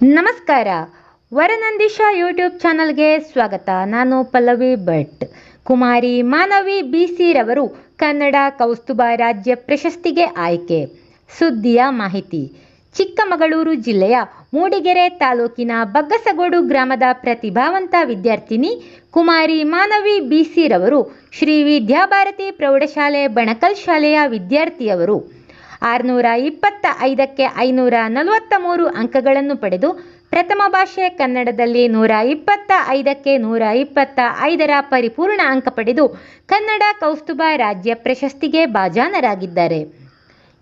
ನಮಸ್ಕಾರ. ವರನಂದೀಶ ಯೂಟ್ಯೂಬ್ ಚಾನಲ್ಗೆ ಸ್ವಾಗತ. ನಾನು ಪಲ್ಲವಿ ಭಟ್. ಕುಮಾರಿ ಮಾನವಿ ಬಿ ಸಿ ರವರು ಕನ್ನಡ ಕೌಸ್ತುಭ ರಾಜ್ಯ ಪ್ರಶಸ್ತಿಗೆ ಆಯ್ಕೆ. ಸುದ್ದಿಯ ಮಾಹಿತಿ. ಚಿಕ್ಕಮಗಳೂರು ಜಿಲ್ಲೆಯ ಮೂಡಿಗೆರೆ ತಾಲೂಕಿನ ಬಗ್ಗಸಗೋಡು ಗ್ರಾಮದ ಪ್ರತಿಭಾವಂತ ವಿದ್ಯಾರ್ಥಿನಿ ಕುಮಾರಿ ಮಾನವಿ ಬಿ ಸಿ ರವರು ಶ್ರೀ ವಿದ್ಯಾಭಾರತಿ ಪ್ರೌಢಶಾಲೆ ಬಣಕಲ್ ಶಾಲೆಯ ವಿದ್ಯಾರ್ಥಿಯವರು. ಆರುನೂರ ಇಪ್ಪತ್ತ ಐದಕ್ಕೆ ಐನೂರ ನಲವತ್ತ ಮೂರು ಅಂಕಗಳನ್ನು ಪಡೆದು ಪ್ರಥಮ ಭಾಷೆ ಕನ್ನಡದಲ್ಲಿ ನೂರ ಇಪ್ಪತ್ತ ಐದಕ್ಕೆ ನೂರ ಇಪ್ಪತ್ತ ಐದರ ಪರಿಪೂರ್ಣ ಅಂಕ ಪಡೆದು ಕನ್ನಡ ಕೌಸ್ತುಭ ರಾಜ್ಯ ಪ್ರಶಸ್ತಿಗೆ ಭಾಜನರಾಗಿದ್ದಾರೆ.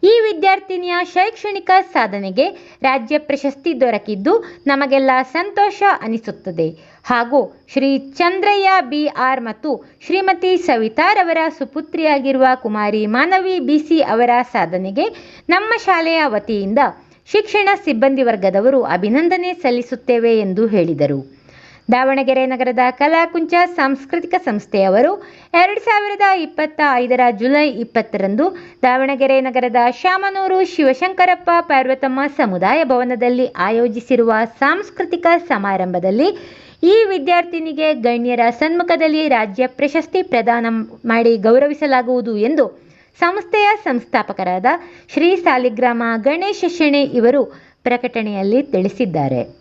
ಈ ವಿದ್ಯಾರ್ಥಿನಿಯ ಶೈಕ್ಷಣಿಕ ಸಾಧನೆಗೆ ರಾಜ್ಯ ಪ್ರಶಸ್ತಿ ದೊರಕಿದ್ದು ನಮಗೆಲ್ಲ ಸಂತೋಷ ಅನಿಸುತ್ತದೆ. ಹಾಗೂ ಶ್ರೀ ಚಂದ್ರಯ್ಯ ಬಿ ಆರ್ ಮತ್ತು ಶ್ರೀಮತಿ ಸವಿತಾರವರ ಸುಪುತ್ರಿಯಾಗಿರುವ ಕುಮಾರಿ ಮಾನವಿ ಬಿಸಿ ಅವರ ಸಾಧನೆಗೆ ನಮ್ಮ ಶಾಲೆಯ ವತಿಯಿಂದ ಶಿಕ್ಷಣ ಸಿಬ್ಬಂದಿ ವರ್ಗದವರು ಅಭಿನಂದನೆ ಸಲ್ಲಿಸುತ್ತೇವೆ ಎಂದು ಹೇಳಿದರು. ದಾವಣಗೆರೆ ನಗರದ ಕಲಾಕುಂಚ ಸಾಂಸ್ಕೃತಿಕ ಸಂಸ್ಥೆಯವರು ಎರಡು ಸಾವಿರದ ಇಪ್ಪತ್ತ ಐದರ ಜುಲೈ ಇಪ್ಪತ್ತರಂದು ದಾವಣಗೆರೆ ನಗರದ ಶಾಮನೂರು ಶಿವಶಂಕರಪ್ಪ ಪಾರ್ವತಮ್ಮ ಸಮುದಾಯ ಭವನದಲ್ಲಿ ಆಯೋಜಿಸಿರುವ ಸಾಂಸ್ಕೃತಿಕ ಸಮಾರಂಭದಲ್ಲಿ ಈ ವಿದ್ಯಾರ್ಥಿನಿಗೆ ಗಣ್ಯರ ಸನ್ಮುಖದಲ್ಲಿ ರಾಜ್ಯ ಪ್ರಶಸ್ತಿ ಪ್ರದಾನ ಮಾಡಿ ಗೌರವಿಸಲಾಗುವುದು ಎಂದು ಸಂಸ್ಥೆಯ ಸಂಸ್ಥಾಪಕರಾದ ಶ್ರೀ ಸಾಲಿಗ್ರಾಮ ಗಣೇಶ ಶೆಣೆ ಇವರು ಪ್ರಕಟಣೆಯಲ್ಲಿ ತಿಳಿಸಿದ್ದಾರೆ.